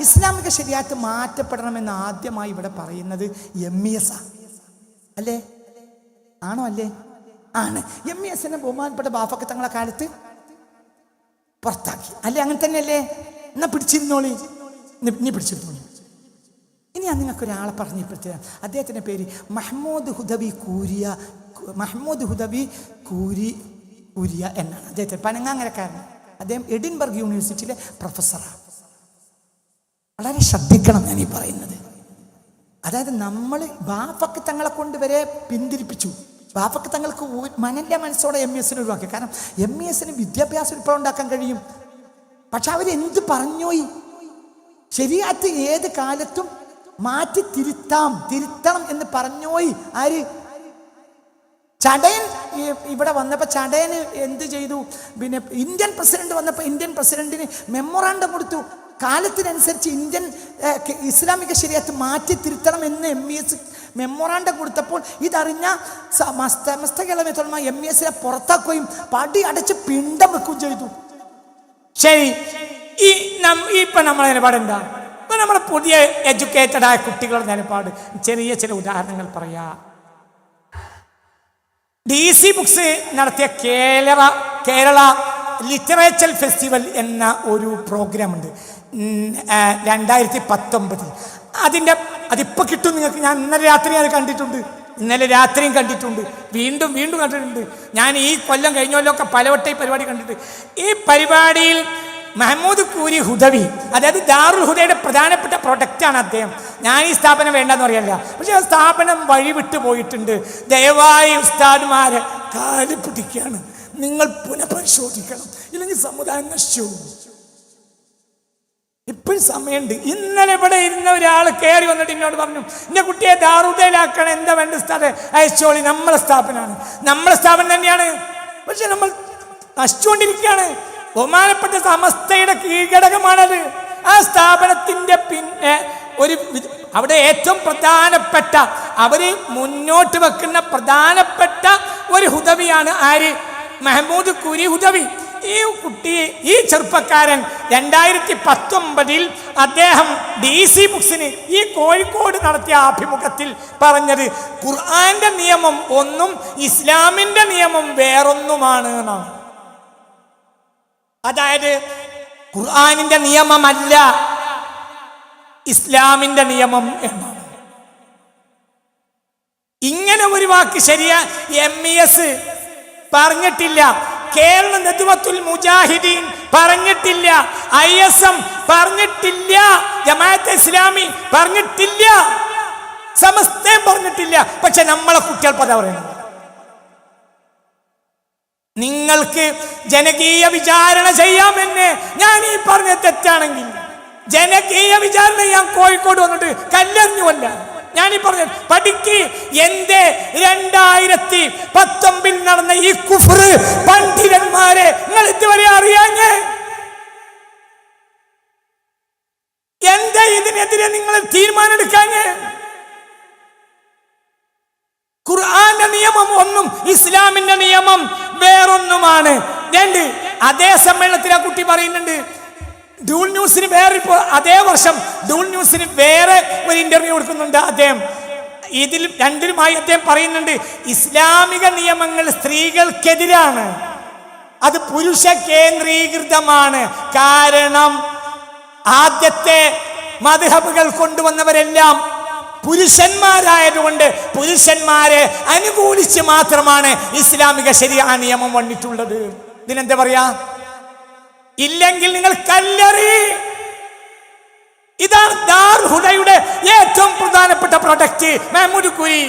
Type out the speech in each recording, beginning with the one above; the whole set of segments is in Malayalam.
ഇസ്ലാമിക ശരിയാത്ത് മാറ്റപ്പെടണമെന്ന് ആദ്യമായി ഇവിടെ പറയുന്നത് എം ഇ എസ് അല്ലേ? ആണോ അല്ലേ? ആണ്. എം ഇ എസിനെ ബഹുമാനപ്പെട്ട ബാഫക്ക് തങ്ങളെ കാലത്ത് പുറത്താക്കി. അല്ലേ? അങ്ങനെ തന്നെയല്ലേ? എന്നാ പിടിച്ചിരുന്നോളി. നീ പിടിച്ചിരുന്നോളി. ഇനി ഞാൻ നിങ്ങൾക്ക് ഒരാളെ പറഞ്ഞു പറഞ്ഞപ്പോഴത്തേക്ക് അദ്ദേഹത്തിന്റെ പേര് മഹ്മൂദ് ഹുദബി കൂരിയ. മഹ്മൂദ് ഹുദബി കൂരി കൂരിയ എന്നാണ്. അദ്ദേഹത്തിന് പനങ്ങാങ്ങരക്കാരൻ. അദ്ദേഹം എഡിൻബർഗ് യൂണിവേഴ്സിറ്റിയിലെ പ്രൊഫസറാണ്. വളരെ ശ്രദ്ധിക്കണം ഞാൻ ഈ പറയുന്നത്. അതായത് നമ്മൾ ബാപ്പക്ക് തങ്ങളെ കൊണ്ട് വരെ പിന്തിരിപ്പിച്ചു. ബാപ്പക്ക് തങ്ങൾക്ക് മനന്റെ മനസ്സോടെ എം എസിന് ഒഴിവാക്കി. കാരണം എം എസിന് വിദ്യാഭ്യാസം ഇപ്പോൾ ഉണ്ടാക്കാൻ കഴിയും. പക്ഷെ അവരെന്ത് പറഞ്ഞോയി? ശരിയാത്ത് ഏത് കാലത്തും മാറ്റി തിരുത്താം തിരുത്തണം എന്ന് പറഞ്ഞോയി. ആര്? ചടയൻ ഇവിടെ വന്നപ്പോൾ ചടയന് എന്ത് ചെയ്തു? പിന്നെ ഇന്ത്യൻ പ്രസിഡന്റ് വന്നപ്പോൾ ഇന്ത്യൻ പ്രസിഡന്റിന് മെമ്മോറാണ്ടം കൊടുത്തു. കാലത്തിനനുസരിച്ച് ഇന്ത്യൻ ഇസ്ലാമിക ശരീരത്ത് മാറ്റി തിരുത്തണം എന്ന് എം ഇ എസ് മെമ്മോറാണ്ടം കൊടുത്തപ്പോൾ ഇതറിഞ്ഞ മസ്ത മസ്തകിളമത്തോളം എം ഇ എസിനെ പുറത്താക്കുകയും പടി അടച്ച് പിണ്ടം വെക്കുകയും ചെയ്തു. ശരി. ഈ നം ഇപ്പൊ നമ്മളെ നിലപാട് എന്താ? ഇപ്പൊ നമ്മളെ പുതിയ എഡ്യൂക്കേറ്റഡ് ആയ കുട്ടികളുടെ നിലപാട്. ചെറിയ ചില ഉദാഹരണങ്ങൾ പറയാ. ഡി സി ബുക്സ് നടത്തിയ കേരള കേരള ലിറ്ററേച്ചർ ഫെസ്റ്റിവൽ എന്ന ഒരു പ്രോഗ്രാം ഉണ്ട്. രണ്ടായിരത്തി പത്തൊമ്പത് അതിന്റെ അതിപ്പോൾ കിട്ടും നിങ്ങൾക്ക്. ഞാൻ ഇന്നലെ രാത്രി അത് കണ്ടിട്ടുണ്ട്. ഇന്നലെ രാത്രിയും കണ്ടിട്ടുണ്ട്. വീണ്ടും വീണ്ടും കണ്ടിട്ടുണ്ട്. ഞാൻ ഈ കൊല്ലം കഴിഞ്ഞ കൊല്ലമൊക്കെ പലവട്ടം ഈ പരിപാടി കണ്ടിട്ട്. ഈ പരിപാടിയിൽ മഹമ്മൂദ് കൂരി ഹുദവി അതായത് ദാറുൽ ഹുദയുടെ പ്രധാനപ്പെട്ട പ്രൊഡക്റ്റാണ് അദ്ദേഹം. ഞാൻ ഈ സ്ഥാപനം വേണ്ടെന്ന് പറയല്ല. പക്ഷെ ആ സ്ഥാപനം വഴിവിട്ടു പോയിട്ടുണ്ട്. ദയവായി ഉസ്താദ്മാരെ കാൽ പിടിക്കുകയാണ് നിങ്ങൾ പുനഃപരിശോധിക്കണം. ഇല്ലെങ്കിൽ സമുദായം നശിച്ചു. ഇപ്പോഴും സമയമുണ്ട്. ഇന്നലെ ഇവിടെ ഇരുന്ന ഒരാൾ കയറി വന്നിട്ട് എന്നോട് പറഞ്ഞു എന്റെ കുട്ടിയെ ദാറുദയിലാക്കണം എന്താ വേണ്ട സ്ഥലം അയച്ചോളി നമ്മളെ സ്ഥാപനമാണ് നമ്മളെ സ്ഥാപനം തന്നെയാണ്. പക്ഷെ നമ്മൾ നശിച്ചുകൊണ്ടിരിക്കുകയാണ്. ബഹുമാനപ്പെട്ട സമസ്തയുടെ കീഴടകമാണത് ആ സ്ഥാപനത്തിന്റെ പിന്നെ ഒരു അവിടെ ഏറ്റവും പ്രധാനപ്പെട്ട അവർ മുന്നോട്ട് വെക്കുന്ന പ്രധാനപ്പെട്ട ഒരു ഹുദവിയാണ് ആര്? മെഹമ്മൂദ് കുരി ഹുദവി. ഈ കുട്ടി ഈ ചെറുപ്പക്കാരൻ രണ്ടായിരത്തി പത്തൊമ്പതിൽ അദ്ദേഹം ഡി സി ബുക്സിന് ഈ കോഴിക്കോട് നടത്തിയ ആഭിമുഖത്തിൽ പറഞ്ഞത് ഖുർആന്റെ നിയമം ഒന്നും ഇസ്ലാമിന്റെ നിയമം വേറൊന്നുമാണ് എന്നാണ്. അതായത് ഖുർആനിന്റെ നിയമമല്ല ഇസ്ലാമിന്റെ നിയമം എന്നാണ്. ഇങ്ങനെ ഒരു വാക്ക് ശരിയാ എം ഇ എസ് പറഞ്ഞിട്ടില്ല. കേരള നെതുവത്തുൽ മുജാഹിദീൻ പറഞ്ഞിട്ടില്ല. ഐ എസ് എം പറഞ്ഞിട്ടില്ല. ജമാഅത്തെ ഇസ്ലാമി പറഞ്ഞിട്ടില്ല. സമസ്തയും പറഞ്ഞിട്ടില്ല. പക്ഷെ നമ്മളെ കുട്ടികൾ പത പറയുന്നത്. നിങ്ങൾക്ക് ജനകീയ വിചാരണ ചെയ്യാമെന്ന് ഞാൻ ഈ പറഞ്ഞ തെറ്റാണെങ്കിൽ. ജനകീയ വിചാരണ ഞാൻ കോഴിക്കോട് വന്നിട്ട് കല്ലെറിഞ്ഞുവല്ല ഞാൻ പറഞ്ഞു പഠിക്ക് എന്റെ രണ്ടായിരത്തി പത്തൊമ്പതിൽ നടന്ന ഈ കുഫർ പണ്ഡിതന്മാരെ നിങ്ങൾ ഇതുവരെ അറിയാഞ്ഞേ എന്താ ഇതിനെതിരെ നിങ്ങൾ തീരുമാനം ഖുർആന്റെ നിയമം ഒന്നും ഇസ്ലാമിന്റെ നിയമം വേറൊന്നുമാണ്. രണ്ട് അതേ സമ്മേളനത്തിൽ ആ കുട്ടി പറയുന്നുണ്ട് ഡൂൾ ന്യൂസിന് വേറെ ഇപ്പോൾ അതേ വർഷം ഡൂൾ ന്യൂസിന് വേറെ ഒരു ഇന്റർവ്യൂ കൊടുക്കുന്നുണ്ട് അദ്ദേഹം. ഇതിൽ രണ്ടിലുമായി അദ്ദേഹം പറയുന്നുണ്ട് ഇസ്ലാമിക നിയമങ്ങൾ സ്ത്രീകൾക്കെതിരാണ്. അത് പുരുഷ കേന്ദ്രീകൃതമാണ്. കാരണം ആദ്യത്തെ മധുഹബുകൾ കൊണ്ടുവന്നവരെല്ലാം പുരുഷന്മാരായതുകൊണ്ട് പുരുഷന്മാരെ അനുകൂലിച്ച് മാത്രമാണ് ഇസ്ലാമിക ശരിയായ നിയമം വന്നിട്ടുള്ളത്. ഇതിനെന്താ പറയാ? ഇല്ലെങ്കിൽ നിങ്ങൾ കല്ലെറി. ഇതാണ് ദാർ ഹുദയുടെ ഏറ്റവും പ്രധാനപ്പെട്ട പ്രൊഡക്റ്റ് മെഹമ്മൂദ് കുരി.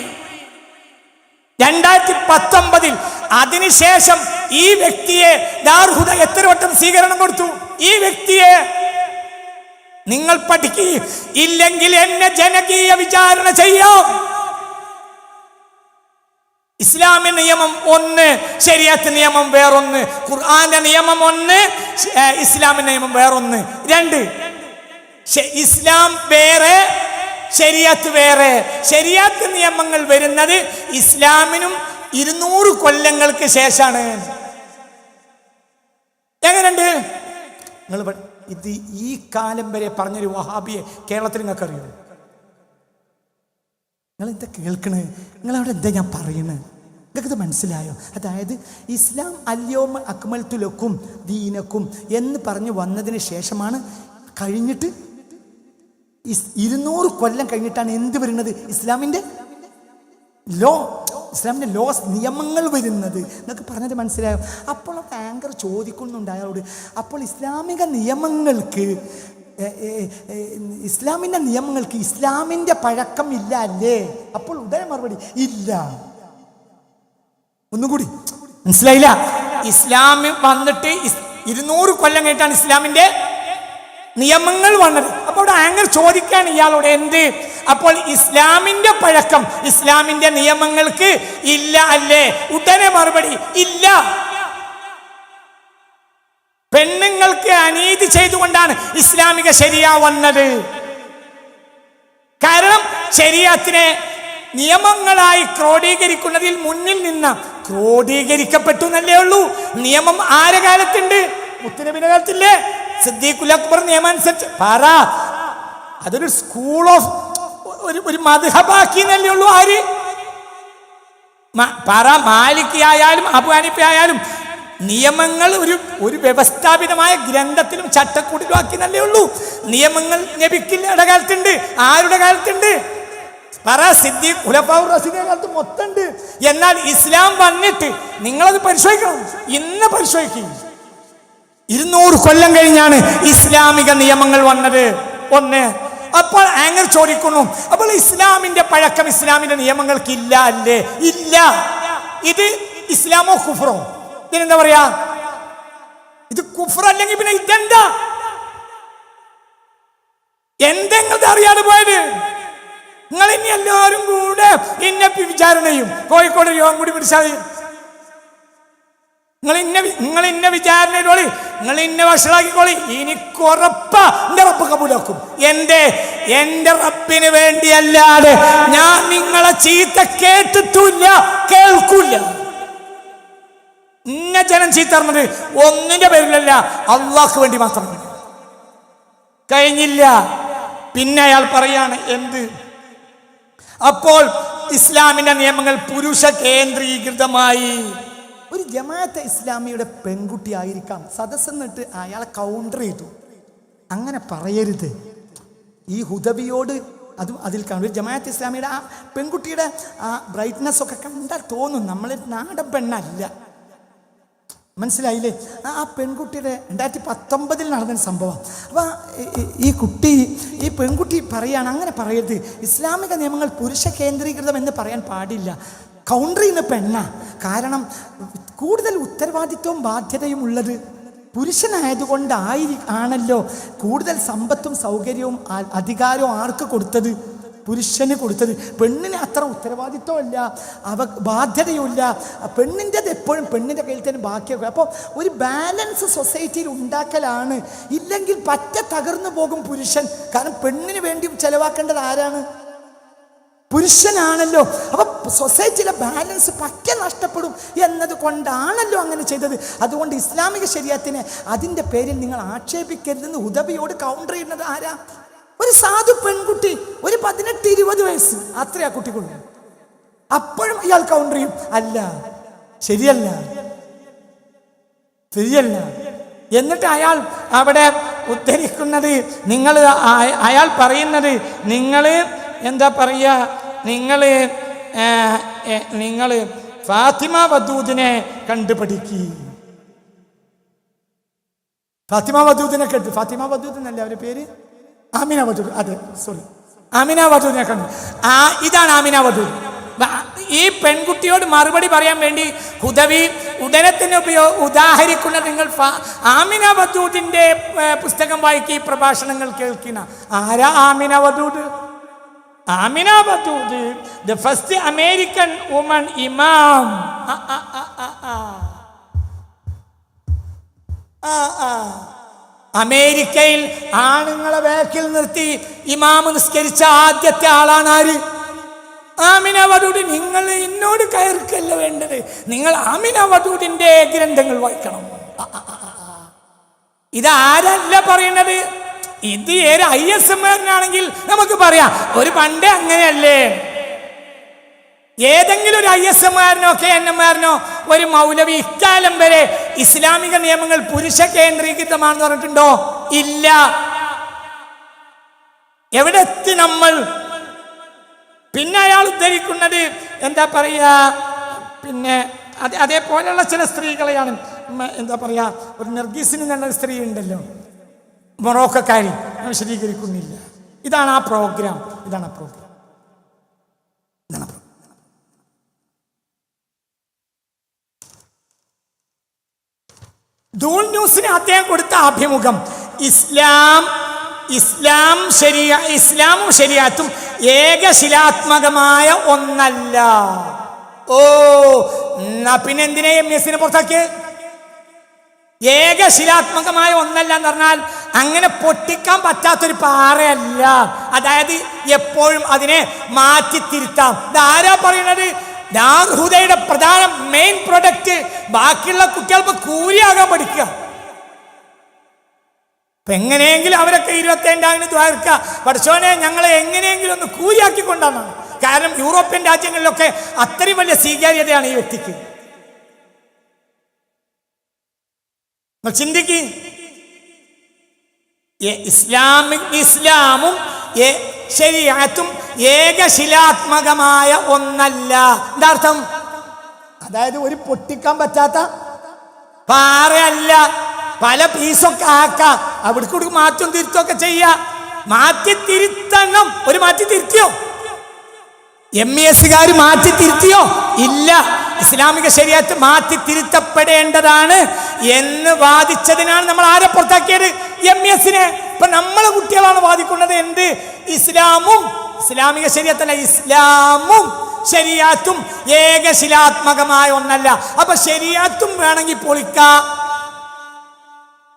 രണ്ടായിരത്തി പത്തൊമ്പതിൽ അതിനുശേഷം ഈ വ്യക്തിയെ ദാർഹുദ എത്ര വട്ടം സ്വീകരണം കൊടുത്തു? ഈ വ്യക്തിയെ നിങ്ങൾ പഠിക്കുക ഇല്ലെങ്കിൽ എന്നെ ജനകീയ വിചാരണ ചെയ്യാം. ഇസ്ലാമിന്റെ നിയമം ഒന്ന് ശരിയത്ത് നിയമം വേറൊന്ന് ഖുർആന്റെ നിയമം ഒന്ന് ഏ, ഇസ്ലാമിന്റെ നിയമം വേറൊന്ന്. രണ്ട്. ഇസ്ലാം വേറെ ശരിയത്ത് വേറെ. ശരിയത്ത് നിയമങ്ങൾ വരുന്നത് ഇസ്ലാമിനും ഇരുന്നൂറ് കൊല്ലങ്ങൾക്ക് ശേഷമാണ്. എങ്ങനെയുണ്ട്? നിങ്ങൾ ഇത് ഈ കാലം വരെ പറഞ്ഞൊരു വഹാബിയെ കേരളത്തിൽ നിങ്ങൾക്ക് അറിയോ നിങ്ങൾ എന്താ കേൾക്കണേ? നിങ്ങളവിടെ എന്താ ഞാൻ പറയണേ? നിങ്ങൾക്കിത് മനസ്സിലായോ? അതായത് ഇസ്ലാം അല്യോമ അക്മൽ തുലക്കും ദീനക്കും എന്ന് പറഞ്ഞു വന്നതിന് ശേഷമാണ് കഴിഞ്ഞിട്ട് ഇരുന്നൂറ് കൊല്ലം കഴിഞ്ഞിട്ടാണ് എന്ത് വരുന്നത്? ഇസ്ലാമിന്റെ ലോ ഇസ്ലാമിന്റെ ലോസ് നിയമങ്ങൾ വരുന്നത്. എന്നൊക്കെ പറഞ്ഞത് മനസ്സിലായോ? അപ്പോൾ ആങ്കർ ചോദിക്കുന്നുണ്ട് അയാളോട്. അപ്പോൾ ഇസ്ലാമിക നിയമങ്ങൾക്ക് ഇസ്ലാമിന്റെ നിയമങ്ങൾക്ക് ഇസ്ലാമിന്റെ പഴക്കം ഇല്ല അല്ലേ? അപ്പോൾ ഉടനെ മറുപടി ഇല്ല. ഒന്നുകൂടി. മനസ്സിലായില്ല? ഇസ്ലാം വന്നിട്ട് ഇരുന്നൂറ് കൊല്ലം കഴിഞ്ഞിട്ടാണ് ഇസ്ലാമിന്റെ നിയമങ്ങൾ വന്നത്. അപ്പോൾ അവിടെ ആങ്കർ ചോദിക്കുകയാണ് ഇയാളോട് എന്ത്? അപ്പോൾ ഇസ്ലാമിന്റെ പഴക്കം ഇസ്ലാമിന്റെ നിയമങ്ങൾക്ക് ഇല്ല അല്ലേ? ഉടനെ മറുപടി ഇല്ല. പെണ്ണുങ്ങൾക്ക് അനീതി ചെയ്തുകൊണ്ടാണ് ഇസ്ലാമിക ശരിയ വന്നത്. കാരണം ശരീരത്തിനെ നിയമങ്ങളായി ക്രോഡീകരിക്കുന്നതിൽ മുന്നിൽ നിന്ന് ക്രോഡീകരിക്കപ്പെട്ടു എന്നല്ലേ ഉള്ളൂ. നിയമം ആരെ കാലത്തുണ്ട്? മുത്തനബിന്റെ കാലത്തില്ലേ? സിദ്ദീഖുൽ അക്ബർ നിയമം അനുസരിച്ച്. പറ. അതൊരു സ്കൂൾ ഓഫ് ഒരു ഒരു മധുഹബാക്കി എന്നല്ലേ ഉള്ളൂ ആര്? പറ. മാലിക് ആയാലും അബു ഹനീഫ ആയാലും നിയമങ്ങൾ ഒരു ഒരു വ്യവസ്ഥാപിതമായ ഗ്രന്ഥത്തിലും ചട്ടക്കൂടിലും ആക്കി നല്ലേ ഉള്ളൂ. നിയമങ്ങൾ നബിക്കില്ലയുടെ കാലത്തുണ്ട്? ആരുടെ കാലത്തുണ്ട്? പറ സിദ്ധി ഉലഫാവുർ റസീദിന്റെ കാലത്ത് മൊത്തമുണ്ട്. എന്നാൽ ഇസ്ലാം വന്നിട്ട് നിങ്ങളത് പരിശോധിക്കണം. ഇന്ന് പരിശോധിക്കും. ഇരുന്നൂറ് കൊല്ലം കഴിഞ്ഞാണ് ഇസ്ലാമിക നിയമങ്ങൾ വന്നത്. ഒന്ന്. അപ്പോൾ ആങ്കർ ചോദിക്കുന്നു അപ്പോൾ ഇസ്ലാമിന്റെ പഴക്കം ഇസ്ലാമിന്റെ നിയമങ്ങൾക്ക് ഇല്ല അല്ലേ? ഇല്ല. ഇത് ഇസ്ലാമോ കുഫറോ? ഇതിനെന്താ പറയാ? ഇത് കുഫർ അല്ലെങ്കിൽ പിന്നെ ഇതെന്താ? എന്തെങ്കിലും അറിയാതെ പോയത്? നിങ്ങൾ ഇനി എല്ലാവരും കൂടെ ഇന്നെ വിചാരണയും കോഴിക്കോട് യോഗം കൂടി പിടിച്ചാൽ നിങ്ങൾ ഇന്ന നിങ്ങൾ ഇന്ന വിചാരണയിലോളി നിങ്ങൾ ഇന്ന വഷളാക്കിക്കോളി. ഇനി കുറപ്പ എന്റെ റബ്ബ് കബൂലാക്കും. എന്റെ എന്റെ റബ്ബിന് വേണ്ടിയല്ലാതെ ഞാൻ നിങ്ങളെ ചീത്ത കേട്ടിട്ടില്ല കേൾക്കൂല ഇന്ന ജനം ചീത്തറിഞ്ഞത് ഒന്നിന്റെ പേരിലല്ല അള്ളാഹ്ക്ക് വേണ്ടി മാത്രം കഴിഞ്ഞില്ല. പിന്നെ അയാൾ പറയാണ് എന്ത്? അപ്പോൾ ഇസ്ലാമിന്റെ നിയമങ്ങൾ പുരുഷ കേന്ദ്രീകൃതമായി. ഒരു ജമാഅത്തെ ഇസ്ലാമിയുടെ പെൺകുട്ടി ആയിരിക്കാം. സദസ്സെന്നിട്ട് അയാളെ കൗണ്ടർ ചെയ്തു. അങ്ങനെ പറയരുത്. ഈ ഹുദബിയോട് അത് അതിൽ കാണും. ഒരു ജമാഅത്ത് ഇസ്ലാമിയുടെ ആ പെൺകുട്ടിയുടെ ആ ബ്രൈറ്റ്നെസ് ഒക്കെ കണ്ടാൽ തോന്നും. നമ്മൾ നാടൻ പെണ്ണല്ല. മനസ്സിലായില്ലേ? ആ പെൺകുട്ടിയുടെ രണ്ടായിരത്തി പത്തൊമ്പതിൽ നടന്ന സംഭവം. അപ്പോൾ ഈ കുട്ടി ഈ പെൺകുട്ടി പറയാണ് അങ്ങനെ പറയരുത്. ഇസ്ലാമിക നിയമങ്ങൾ പുരുഷ കേന്ദ്രീകൃതം എന്ന് പറയാൻ പാടില്ല. കൗണ്ടർ ചെയ്യുന്ന പെണ്ണ. കാരണം കൂടുതൽ ഉത്തരവാദിത്വവും ബാധ്യതയും ഉള്ളത് പുരുഷനായതുകൊണ്ടായി ആണല്ലോ. കൂടുതൽ സമ്പത്തും സൗകര്യവും അധികാരവും ആർക്ക് കൊടുത്തത്? പുരുഷന് കൊടുത്തത്. പെണ്ണിന് അത്ര ഉത്തരവാദിത്വമില്ല. അവ ബാധ്യതയുമില്ല. പെണ്ണിന്റെത് എപ്പോഴും പെണ്ണിന്റെ കയ്യിൽ തന്നെ ബാക്കിയൊക്കെ. അപ്പോൾ ഒരു ബാലൻസ് സൊസൈറ്റിയിൽ ഉണ്ടാക്കലാണ്. ഇല്ലെങ്കിൽ പറ്റ തകർന്നു പോകും പുരുഷൻ. കാരണം പെണ്ണിന് വേണ്ടി ചിലവാക്കേണ്ടത് ആരാണ്? പുരുഷനാണല്ലോ. അപ്പൊ സൊസൈറ്റിയിലെ ബാലൻസ് പക്ക നഷ്ടപ്പെടും എന്നത് കൊണ്ടാണല്ലോ അങ്ങനെ ചെയ്തത്. അതുകൊണ്ട് ഇസ്ലാമിക ശരീരത്തിനെ അതിന്റെ പേരിൽ നിങ്ങൾ ആക്ഷേപിക്കരുതെന്ന് ഉദവിയോട് കൗണ്ടർ ചെയ്യുന്നത് ആരാ? ഒരു സാധു പെൺകുട്ടി ഒരു പതിനെട്ട് ഇരുപത് വയസ്സ്. അത്രയാ കുട്ടിക്കുള്ളൂ അപ്പോഴും ഇയാൾ കൗണ്ടർ ചെയ്യും. അല്ല ശരിയല്ല. ശരിയല്ല. എന്നിട്ട് അയാൾ അവിടെ ഉദ്ധരിക്കുന്നത് നിങ്ങൾ അയാൾ പറയുന്നത് നിങ്ങൾ എന്താ പറയുക നിങ്ങൾ നിങ്ങൾ ഫാത്തിമ വദൂദിനെ കണ്ടുപിടിക്കി. ഫാത്തിമ വദൂദിനെ കേട്ടു ഫാത്തിമ വദൂദ് എന്നല്ലേ അവരുടെ പേര്? ആമിന വദൂദ് അതെ സോറി ആമിന ഞാൻ കണ്ടു. ആ ഇതാണ് ആമിന വദൂദ് ഈ പെൺകുട്ടിയോട് മറുപടി പറയാൻ വേണ്ടി ഹുദവി ഉടനെ തന്നെ ഉദാഹരിക്കുന്ന നിങ്ങൾ ആമിന വദൂദിന്റെ ഏ, പുസ്തകം വായിക്കി പ്രഭാഷണങ്ങൾ കേൾക്കുന്ന ആരാ Amina Wadud Amina Wadud the first American woman imam ആ, ആ, ആ, ആ, ആ. അമേരിക്കയിൽ ആണുങ്ങളെ വേക്കിൽ നിർത്തി ഇമാമ് നിസ്കരിച്ച ആദ്യത്തെ ആളാണ് ആര്? ആമിന നിങ്ങൾ എന്നോട് കയർക്കല്ല വേണ്ടത്. നിങ്ങൾ ആമിന ഗ്രന്ഥങ്ങൾ വായിക്കണം. ഇതാരല്ല പറയുന്നത് ഇത് ഏത് ഐ എസ് എം ആണെങ്കിൽ നമുക്ക് പറയാം. ഒരു പണ്ടേ അങ്ങനെയല്ലേ? ഏതെങ്കിലും ഒരു ഐ എസ് എമാരനോ കെ എൻ എമാരനോ ഒരു മൗലവി ഇക്കാലം വരെ ഇസ്ലാമിക നിയമങ്ങൾ പുരുഷ കേന്ദ്രീകൃതമാണെന്ന് പറഞ്ഞിട്ടുണ്ടോ? ഇല്ല. എവിടെ എത്തി നമ്മൾ? പിന്നെ അയാൾ ഉദ്ധരിക്കുന്നത് എന്താ പറയുക പിന്നെ അത് അതേപോലെയുള്ള ചില സ്ത്രീകളെയാണ്. എന്താ പറയുക ഒരു നിർഗീസിന് നല്ല സ്ത്രീ ഉണ്ടല്ലോ. മൊറോക്കക്കാരി. വിശദീകരിക്കുന്നില്ല. ഇതാണ് ആ പ്രോഗ്രാം. ഇതാണ് ആ പ്രോഗ്രാം ഇതാണ് ആ പ്രോഗ്രാം ദൂൾ ന്യൂസിന് അദ്ദേഹം കൊടുത്ത അഭിമുഖം. ഇസ്ലാം ഇസ്ലാം ശരിയ ഇസ്ലാമും ശരിയാത്തും ഏകശിലാത്മകമായ ഒന്നല്ല. ഓ എന്നാ പിന്നെ എന്തിനെ എം എസിനെ പുറത്താക്കിയേ? ഏകശിലാത്മകമായ ഒന്നല്ല എന്ന് പറഞ്ഞാൽ അങ്ങനെ പൊട്ടിക്കാൻ പറ്റാത്തൊരു പാറയല്ല. അതായത് എപ്പോഴും അതിനെ മാറ്റി തിരുത്താം ഇതാരാ പറയുന്നത്? ദാർഹുദയുടെ പ്രധാന മെയിൻ പ്രൊഡക്റ്റ് ബാക്കിയുള്ള കുട്ടികൾക്ക് കൂലിയാകാൻ പഠിക്കുക. അപ്പൊ എങ്ങനെയെങ്കിലും അവരൊക്കെ ഇരുപത്തേണ്ടാവിന് ദ്വാരക്ക പഠിച്ചോനെ ഞങ്ങളെ എങ്ങനെയെങ്കിലും ഒന്ന് കൂലിയാക്കി കൊണ്ടാണ് കാരണം യൂറോപ്യൻ രാജ്യങ്ങളിലൊക്കെ അത്രയും വലിയ സ്വീകാര്യതയാണ് ഈ വ്യക്തിക്ക്. ചിന്തിക്ക്. ഇസ്ലാമിക് ഇസ്ലാമും ശരിയാത്തും ഏകശിലാത്മകമായ ഒന്നല്ല. എന്താർത്ഥം? അതായത് ഒരു പൊട്ടിക്കാൻ പറ്റാത്ത പാറയല്ല. പല പീസൊക്കെ ആക്കാം. അവിടേക്ക് കൂടി മാറ്റം തിരുത്തൊക്കെ ചെയ്യാ. മാറ്റി തിരുത്തണം. ഒരു മാറ്റി തിരുത്തിയോ? എം ഇ എസ്സുകാർ മാറ്റി തിരുത്തിയോ? ഇല്ല. ഇസ്ലാമിക ശരിയത്ത് മാറ്റി തിരുത്തപ്പെടേണ്ടതാണ് എന്ന് വാദിച്ചതിനാണ് നമ്മൾ ആരെ പുറത്താക്കിയത്? എം എസിനെ ഇപ്പൊ നമ്മളെ കുട്ടികളാണ് വാദിക്കുന്നത് എന്ത്? ഇസ്ലാമും ഇസ്ലാമിക ശരീരത്തല്ല ഇസ്ലാമും ശരിയാത്തും ഏകശിലാത്മകമായ ഒന്നല്ല. അപ്പൊ ശരിയാത്തും വേണമെങ്കിൽ പൊളിക്ക.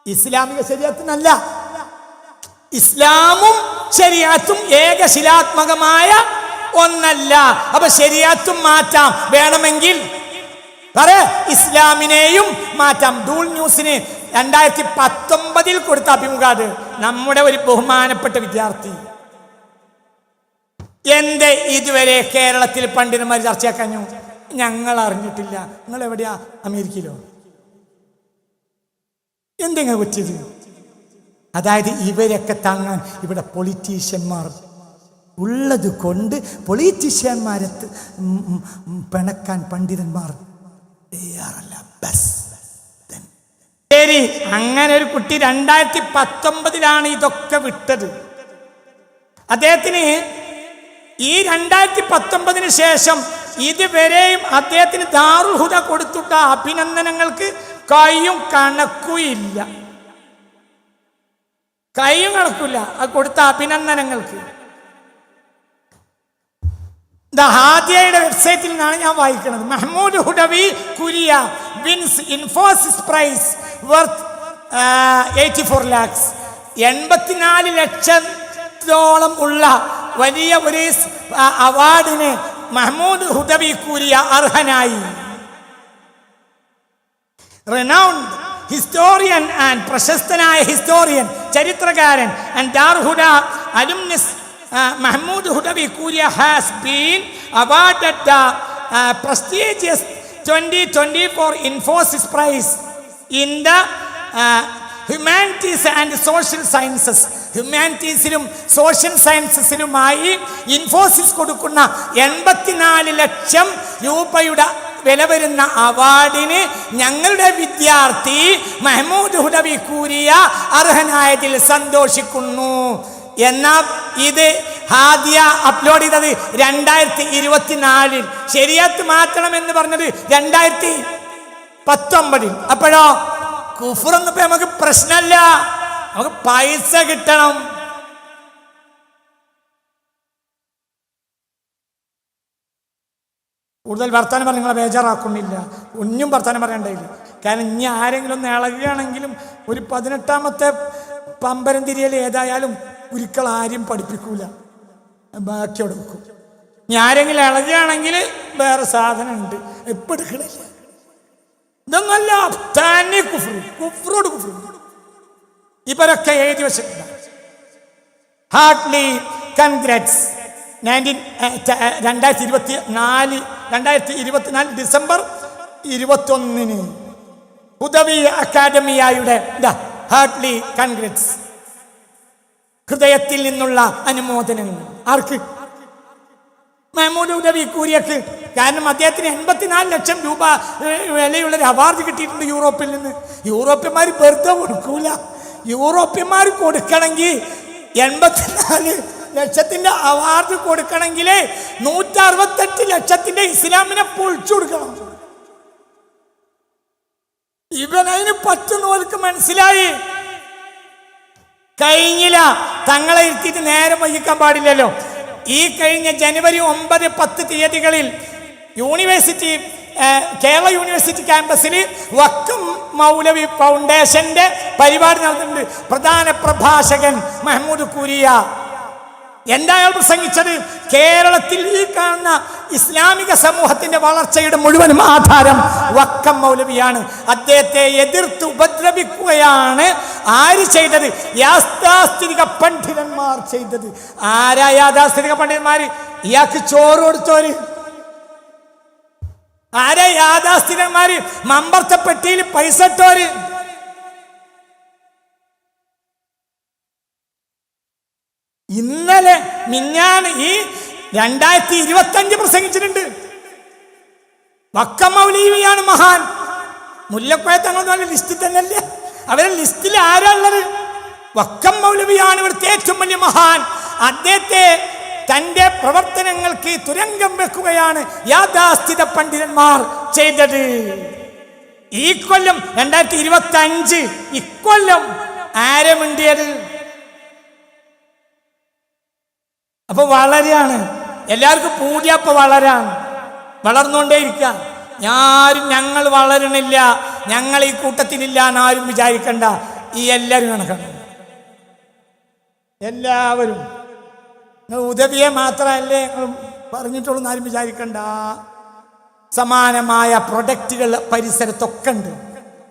ഇസ്ലാമിക ശരിയാത്തിനല്ല ഇസ്ലാമും ശരിയാത്തും ഏകശിലാത്മകമായ ഒന്നല്ല. അപ്പൊ ശരിയാത്തും മാറ്റാം. വേണമെങ്കിൽ പറ ഇസ്ലാമിനെയും മാറ്റാം. ദൂൾ ന്യൂസിന് രണ്ടായിരത്തി പത്തൊമ്പതിൽ കൊടുത്ത അഭിമുഖാത് നമ്മുടെ ഒരു ബഹുമാനപ്പെട്ട വിദ്യാർത്ഥി. എന്റെ ഇതുവരെ കേരളത്തിൽ പണ്ഡിതന്മാർ ചർച്ചയാക്കഞ്ഞു ഞങ്ങൾ അറിഞ്ഞിട്ടില്ല നിങ്ങൾ എവിടെയാ അമേരിക്കയിലോ? എന്തെങ്കിലും പറ്റിയത്? അതായത് ഇവരൊക്കെ താങ്ങാൻ ഇവിടെ പൊളിറ്റീഷ്യന്മാർ ഉള്ളത് കൊണ്ട് പൊളിറ്റീഷ്യന്മാരെ പിണക്കാൻ പണ്ഡിതന്മാർ. ശരി അങ്ങനെ ഒരു കുട്ടി രണ്ടായിരത്തി പത്തൊമ്പതിലാണ് ഇതൊക്കെ വിട്ടത്. അദ്ദേഹത്തിന് ഈ രണ്ടായിരത്തി പത്തൊമ്പതിന് ശേഷം ഇതുവരെയും അദ്ദേഹത്തിന് ദാറുഹുദ കൊടുത്തിട്ട അഭിനന്ദനങ്ങൾക്ക് കൈയും കണക്കുമില്ല കൈയും കണക്കില്ല അത് കൊടുത്ത അഭിനന്ദനങ്ങൾക്ക്. ദ ഹാദിയയുടെ വെബ്സൈറ്റിൽ നിന്നാണ് ഞാൻ വായിക്കുന്നത്. Mehmood Hudawi Kuriya wins Infosys prize worth eighty four lakhs. എൺപത്തിനാല് ലക്ഷത്തോളം ഉള്ള വലിയ ഒരു അവാർഡിന് മഹ്മൂദ് ഹുദവി കുരിയ അർഹനായി. റെനൗണ്ട് ഹിസ്റ്റോറിയൻ ആൻഡ് പ്രശസ്തനായ ഹിസ്റ്റോറിയൻ ചരിത്രകാരൻ and Darhuda alumnus Hudawi Kooriya has been awarded the prestigious twenty twenty four Infosys prize in the humanities and social sciences. ഹ്യൂമാനിറ്റീസിലും social സയൻസസിലുമായി ഇൻഫോസിസ് കൊടുക്കുന്ന എൺപത്തിനാല് ലക്ഷം രൂപയുടെ വില വരുന്ന അവാർഡിന് ഞങ്ങളുടെ വിദ്യാർത്ഥി മെഹ്മൂദ് ഹുദവി കൂരിയ അർഹനായതിൽ സന്തോഷിക്കുന്നു. എന്നാ ഇത് ഹാദിയ അപ്ലോഡ് ചെയ്തത് രണ്ടായിരത്തി ഇരുപത്തിനാലിൽ ശരിയത്ത് മാറ്റണം എന്ന് പറഞ്ഞത് രണ്ടായിരത്തി പത്തൊമ്പതിൽ അപ്പോഴോ? കുഫറൊന്നും ഇപ്പൊ നമുക്ക് പ്രശ്നമല്ല നമുക്ക് പൈസ കിട്ടണം. കൂടുതൽ വർത്തമാനം പറഞ്ഞ് നിങ്ങളെ ബേജാറാക്കുന്നില്ല. ഒന്നും വർത്തമാനം പറയണ്ടായില്ല കാരണം ഇനി ആരെങ്കിലും ഒന്ന് ഇളകുകയാണെങ്കിലും ഒരു പതിനെട്ടാമത്തെ പമ്പരം തിരിയൽ ഏതായാലും ഒരിക്കൽ ആരും പഠിപ്പിക്കൂല. ബാക്കി അവിടെ വെക്കും ഇനി ആരെങ്കിലും ഇളകുകയാണെങ്കിൽ വേറെ സാധനം ഉണ്ട് എപ്പോൾ എടുക്കണില്ല. ഇതൊന്നല്ല തന്നെ കുഫ്രു കുഫ്രോട് കുഫ്രു ഇവരൊക്കെ എഴുതി വെച്ചിട്ടുണ്ട്. Hartley congrats. നയന്റീൻ രണ്ടായിരത്തി ഇരുപത്തി നാല് രണ്ടായിരത്തി ഇരുപത്തിനാല് ഡിസംബർ ഇരുപത്തൊന്നിന് ഉദവി അക്കാദമിയായുടെ ഹാർട്ട്ലി കൺഗ്രാറ്റ്സ്. ഹൃദയത്തിൽ നിന്നുള്ള അനുമോദനങ്ങൾ. ആർക്ക്? മഹമൂദ് ഉദവി കൂരിയക്ക് കാരണം അദ്ദേഹത്തിന് എൺപത്തിനാല് ലക്ഷം രൂപ വിലയുള്ളൊരു അവാർഡ് കിട്ടിയിട്ടുണ്ട് യൂറോപ്പിൽ നിന്ന്. യൂറോപ്യന്മാർ വെറുതെ കൊടുക്കൂല. യൂറോപ്യന്മാർ കൊടുക്കണമെങ്കിൽ എൺപത്തിനാല് ലക്ഷത്തിന്റെ അവാർഡ് കൊടുക്കണമെങ്കിൽ നൂറ്റി അറുപത്തെട്ട് ലക്ഷത്തിന്റെ ഇസ്ലാമിനെ പൊളിച്ചു കൊടുക്കണം. ഇവനതിന് പറ്റുന്നവർക്ക് മനസ്സിലായി. കഴിഞ്ഞില്ല. തങ്ങളെ ഇരുത്തിയിട്ട് നേരം വഹിക്കാൻ പാടില്ലല്ലോ. ഈ കഴിഞ്ഞ ജനുവരി ഒമ്പത് പത്ത് തീയതികളിൽ യൂണിവേഴ്സിറ്റി കേരള യൂണിവേഴ്സിറ്റി ക്യാമ്പസിൽ വക്കം മൗലവി ഫൗണ്ടേഷന്റെ പരിപാടി നടന്നിട്ടുണ്ട്. പ്രധാന പ്രഭാഷകൻ മെഹ്മൂദ് കുരിയ. എന്താ അയാൾ പ്രസംഗിച്ചത്? കേരളത്തിൽ ഈ കാണുന്ന ഇസ്ലാമിക സമൂഹത്തിന്റെ വളർച്ചയുടെ മുഴുവനും ആധാരം വക്കം മൗലവിയാണ്. അദ്ദേഹത്തെ എതിർത്ത് ഉപദ്രവിക്കുകയാണ്. ആര് ചെയ്തത്? യാഥാസ്ഥിതിക പണ്ഡിതന്മാർ ചെയ്തത്. ആരാ യാഥാസ്ഥിതിക പണ്ഡിതന്മാർ ഇയാൾക്ക് ചോറ് കൊടുത്തോര് ആരാ യാഥാസ്ഥിതന്മാര് മമ്പർത്ത പെട്ടിയിൽ പൈസ ഇട്ടോര് ഇന്നലെ മിഞ്ഞാണ് ഈ രണ്ടായിരത്തി ഇരുപത്തി അഞ്ച് പ്രസംഗിച്ചിട്ടുണ്ട്. വക്കം മഹാൻ. മുല്ലക്കോയ തങ്ങൾ ലിസ്റ്റിൽ തന്നെയല്ലേ? അവരെ ലിസ്റ്റിൽ ആരാ ഉള്ളത്? വക്കം മൗലവിയാണ് ഇവിടുത്തെ ഏറ്റവും വലിയ മഹാൻ. അദ്ദേഹത്തെ തന്റെ പ്രവർത്തനങ്ങൾക്ക് തുരങ്കം വെക്കുകയാണ് യാഥാസ്ഥിത പണ്ഡിതന്മാർ ചെയ്തത്. ഈ കൊല്ലം രണ്ടായിരത്തി ഇരുപത്തി അഞ്ച് ഇക്കൊല്ലം ആരെ മിണ്ടിയത് അപ്പൊ വളരാണ് എല്ലാവർക്കും പൂതിയപ്പ വളരാണ് വളർന്നുകൊണ്ടേയിരിക്കുക ഞാരും ഞങ്ങൾ വളരണില്ല. ഞങ്ങൾ ഈ കൂട്ടത്തിലില്ല എന്നാരും വിചാരിക്കണ്ട. ഈ എല്ലാവരും കണക്കാണ് എല്ലാവരും. ഉദവിയെ മാത്രമല്ലേ നിങ്ങൾ പറഞ്ഞിട്ടുള്ളൂ ആരും വിചാരിക്കണ്ട. സമാനമായ പ്രൊഡക്റ്റുകൾ പരിസരത്തൊക്കെ ഉണ്ട്.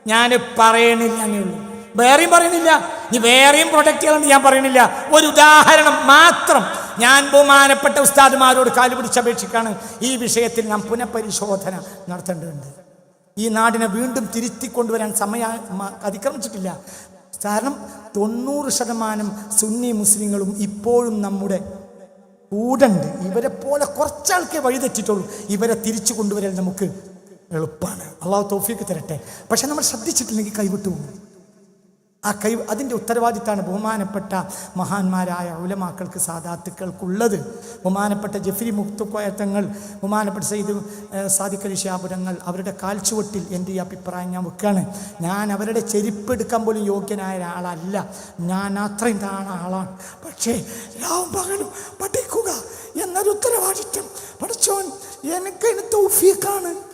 ഞാൻ പറയണില്ല ഉള്ളൂ വേറെയും പറയുന്നില്ല. നീ വേറെയും പ്രൊഡക്റ്റുകളുണ്ട് ഞാൻ പറയുന്നില്ല. ഒരു ഉദാഹരണം മാത്രം ഞാൻ ബഹുമാനപ്പെട്ട ഉസ്താദുമാരോട് കാലുപിടിച്ചപേക്ഷിക്കാണ് ഈ വിഷയത്തിൽ നാം പുനഃപരിശോധന നടത്തേണ്ടതുണ്ട്. ഈ നാടിനെ വീണ്ടും തിരുത്തി കൊണ്ടുവരാൻ സമയ അതിക്രമിച്ചിട്ടില്ല. കാരണം തൊണ്ണൂറ് ശതമാനം സുന്നി മുസ്ലിങ്ങളും ഇപ്പോഴും നമ്മുടെ കൂടണ്ട്. ഇവരെ പോലെ കുറച്ചാൾക്കേ വഴിതെറ്റിട്ടുള്ളൂ ഇവരെ തിരിച്ചു കൊണ്ടുവരാൻ നമുക്ക് എളുപ്പമാണ് അള്ളാഹു തോഫിക്ക് തരട്ടെ. പക്ഷെ നമ്മൾ ശ്രദ്ധിച്ചിട്ടില്ലെങ്കിൽ കൈവിട്ടു പോകും. ആ കൈ അതിന്റെ ഉത്തരവാദിത്തമാണ് ബഹുമാനപ്പെട്ട മഹാന്മാരായ ഉലമാക്കൾക്ക് സാദാത്തുക്കൾക്കുള്ളത്. ബഹുമാനപ്പെട്ട ജഫ്രി മുക്തുക്കോയത്തങ്ങൾ ബഹുമാനപ്പെട്ട സയ്യിദ് ഏഹ്, സാദിഖ് അലി ഷിഹാബുരങ്ങൾ അവരുടെ കാൽച്ചുവട്ടിൽ എന്റെ ഈ അഭിപ്രായം ഞാൻ വെക്കുകയാണ്. ഞാൻ അവരുടെ ചെരുപ്പെടുക്കാൻ പോലും യോഗ്യനായ ഒരാളല്ല. ഞാൻ അത്രയും താണ ആളാണ്. പക്ഷേ രാവും പകലും പഠിക്കുക എന്നൊരു ഉത്തരവാദിത്വം പഠിച്ചോൻ എനിക്ക് തൗഫീഖാണ്.